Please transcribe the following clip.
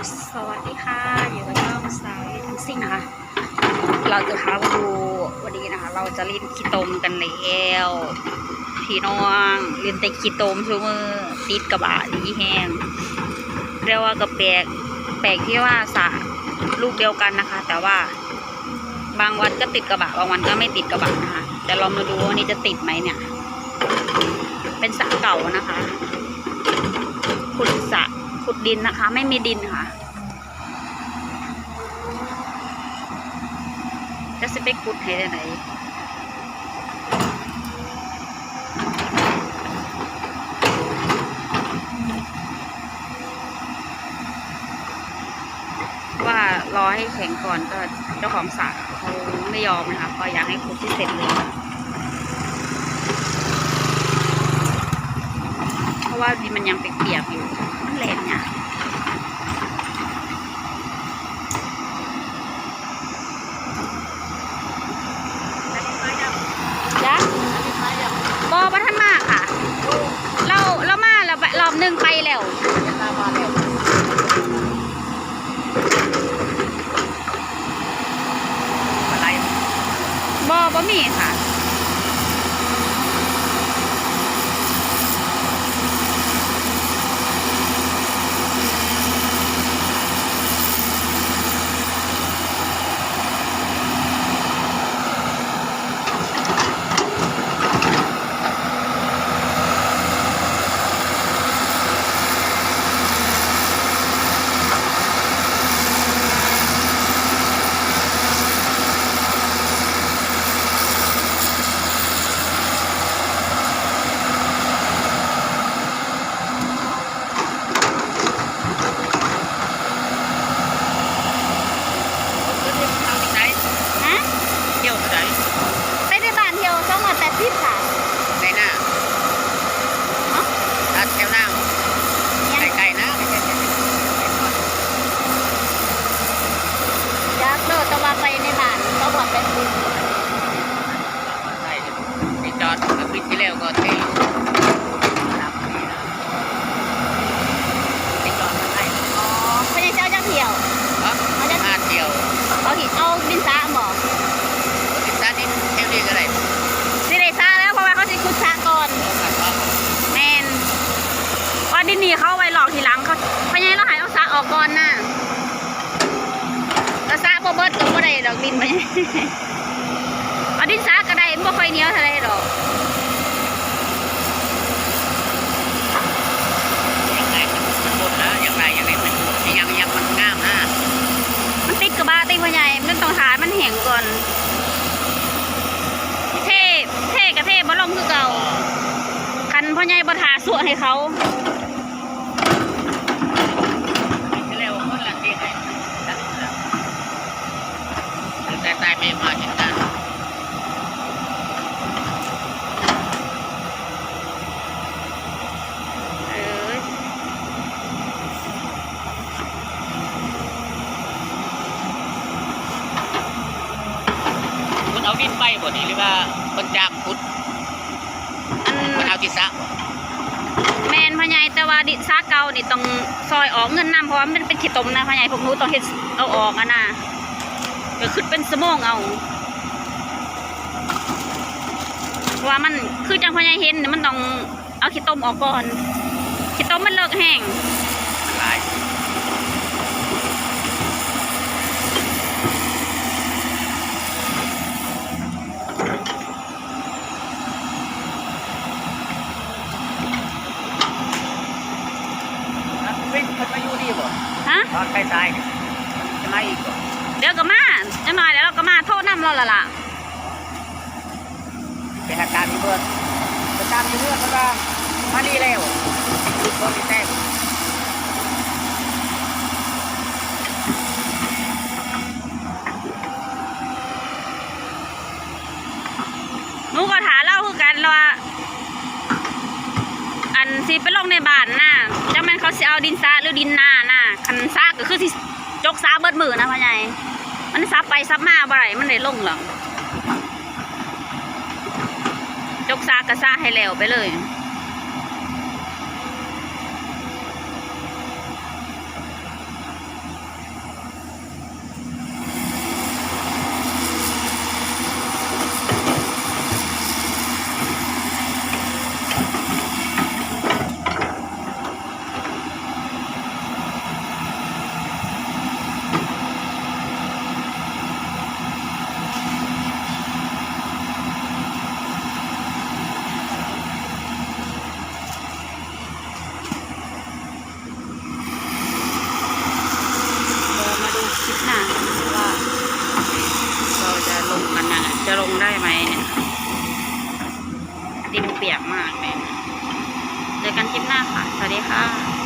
สวัสดีค่ะอยู่กับช่องสาวทั้งสิ้นนะคะ เราจะพามาดูวันนี้นะคะ เราจะลิ้นขี้ตมกันแล้วพี่น้องลิ้นแต่ขี้ตมชูมือติดกระบะดีแห้งเรียกว่ากระแปลกแปลกที่ว่าสระลูกเดียวกันนะคะ แต่ว่าบางวันก็ติดกระบะบางวันก็ไม่ติดกระบะนะคะแต่เรามาดูว่าวันนี้จะติดไหมเนี่ย เป็นสระเก่านะคะขุดสระ ขุดดินนะคะ ไม่มีดินค่ะจะสิไปขุดให้ได้ไหนว่ารอให้แข็งก่อนก็เจ้าของสระเขาไม่ยอมนะคะเขาอยากให้ขุดที่เสร็จเลยเพราะว่าดินมันยังเปียกๆอยู่ มันแรงเนี่ยจ้ะบอบัทันมากค่ะ เราเรามาแล้วรอบห นึ่งไปแล้วบอบอมีค่ะ ฮะ เที่ยวที่ไหน ไปในบ้านเที่ยวสองร้อยแปดสิบค่ะ ในหน้า เนาะ ถ้าแถวหน้า ยัง ไกลๆนะไม่ใช่แถวนี้ อยากเลิกแต่ว่าไปในบ้านสองร้อยแปดสิบ ใช่ไปจอดอาทิตย์ที่แล้ว ก็เทอยู่รับนี่นะไปจอดมาให้อ๋อไม่ได้เจ้าจะเที่ยวเนาะห้าเที่ยวเอาหิเอาบินซ่าบอกติดตานี่เที่ยวนี้ก็ได้สิได้ซ่าแล้วเพราะว่าเขาสิคุดซ่าก่อนเอาขัดว่าแมนว่าดินนี่เขาเอาไว้หลอกทีหลังเขาพยายเราหายเอาซ่าออกก่อนน่ะก็ซ่าบ่เบิดก็บ่ได้ดอกดินไปเอาดินซ่าก็ได้มันบ่ค่อยเหนียวเท่าไรดอก ยังไงมันบนนะยังไงยังไงมันยังยังมันงามนะ มันติดกระบะติดพ่อใหญ่มันต้องหามัน แห้งก่อน เท่เท่กับเท่บ่ลงคือเก่า คันพ่อใหญ่บ่ทาสวนให้เขา ที่แล้วคนละที่ให้แต่ตายไม่มาจิตตา เอ้ย คุณเอาดิน ไปบ่นี่หรือว่าคนจ้างพุทธอันมันเอาที่ซักแมนพ่อใหญ่แต่ว่าดิซาเก่านี่ต้องซอยออกเงินนํเพราะว่ามันเป็นขี้ตมนะพ่อใหญ่พวกหนู้ต้องเฮ็ดเอาออกอะนะก็คือเป็นสมองเอาเพราะว่ามันคือจังพ่อใหญ่เห็นน่ะมันต้องเอาขี้ตมออกก่อนขี้ตมมันเลิกแห้ง มันหลาย วิ่งคนมาอยู่นี่บ่ ฮะ ตอนใกล้ๆนี่จะมาอีกบ่เดี๋ยวก็มาจะหน่อยเดี๋ยวเราก็มาโทษน้ำเราละล่ะเป็นอาการที่เบิดประจำอยู่เมื่อเพราะว่ามาดีแล้วรถที่แท้หนูก็ถามเล่าคือกันว่า อัน สิไปลงในบ้านน่ะจังแม่นเขาสิเอาดินซาหรือดินนาน่ะคันซาก็คือสิจกซาเบิดมือนะพ่อใหญ่มันซับไปซับมาบ่ไรมันได้ลงหรอกจกซากระซาให้แล้วไปเลย จะลงได้ไหมเนี่ยดินเปียกมากเลยเจอกันคลิปหน้าค่ะ สวัสดีค่ะ